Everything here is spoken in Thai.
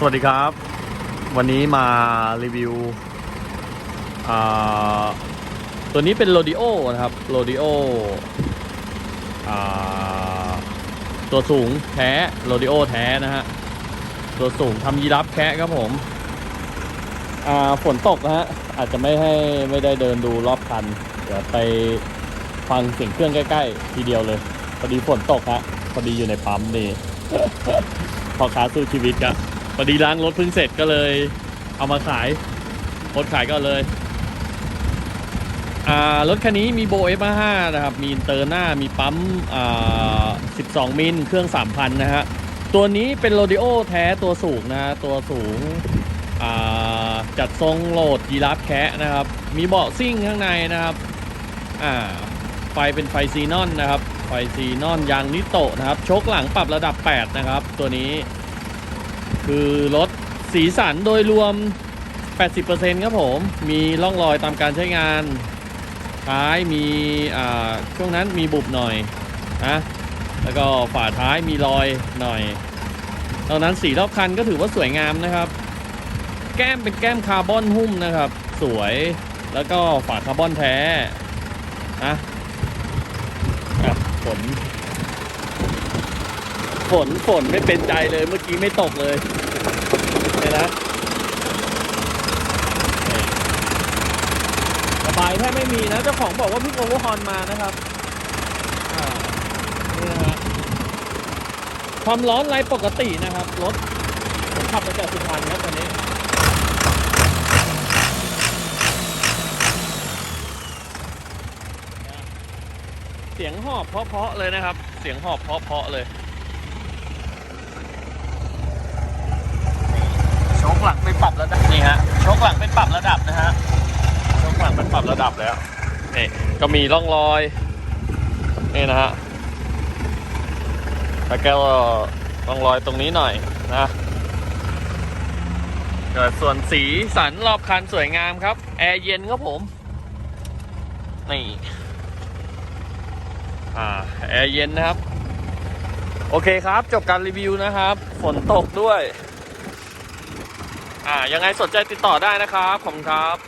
สวัสดีครับ วันนี้มารีวิว ตัวนี้เป็นโรดิโอนะครับโรดิโอตัวสูงแท้โรดิโอแท้นะฮะ ตัวสูงทำยีรับแคะครับผมฝนตกนะฮะ อาจจะไม่ให้ไม่ได้เดินดูรอบคัน เดี๋ยวไปฟังเสียงเครื่องใกล้ ๆ ทีเดียวเลยพอดีฝนตกฮะพอดีอยู่ในปั๊มนี่พอค้าสู้ชีวิตครับ พอดีล้างรถเพิ่งเสร็จก็เลย เอามาขายโพสต์ขายก็เลย อ่ารถคันนี้มีโบเอฟห้านะครับ มีเตอร์หน้ามีปั๊ม อ่า12มิลเครื่อง3,000นะฮะ ตัวนี้เป็นโรดิโอแท้ตัวสูงนะตัวสูง อ่า จัดทรงโหลดยีราฟแคะนะครับ มีเบาะซิ่งข้างในนะครับ อ่า ไฟเป็นไฟซีนอนนะครับ ไฟซีนอนยางนิโตะนะครับชกหลังปรับระดับ 8 นะครับ ตัวนี้ คือรถสีสันโดยรวม 80%ครับผม มีร่องรอยตามการใช้งาน ท้ายมีช่วงนั้นมีบุบหน่อยนะแล้วก็ฝาท้ายมีรอยหน่อยตอนนั้นสีรอบคันก็ถือว่าสวยงามนะครับ แก้มเป็นแก้มคาร์บอนหุ้มนะครับ สวยแล้วก็ฝาคาร์บอนแท้นะอะฝน ฝนฝนไม่เป็นใจเลยเมื่อกี้ไม่ตกเลยเนี่ยนะนี่ระบายแทบไม่มีนะเจ้าของบอกว่าเพิ่งโอเวอร์ฮอนมานะครับนี่ฮะความร้อนไรปกตินะครับรถผมขับมาจากสุพรรณครับตอนนี้เสียงหอบเพาะๆเลยนะครับ เสียงหอบเพาะๆเลย โชคหลังเป็นปรับระดับนี่ฮะโชคหลังเป็นปรับระดับนะฮะชคหลังเป็นปรับระดับแล้วนี่ก็มีร่องรอยนี่นะฮะแล้วก็ร่องรอยตรงนี้หน่อยนะส่วนสีสันรอบคันสวยงามครับ แอร์เย็นครับผม นี่ อ่า แอร์เย็นนะครับ โอเคครับ จบการรีวิวนะครับ ฝนตกด้วย อ่ายังไงสนใจติดต่อได้นะครับ ขอบคุณครับ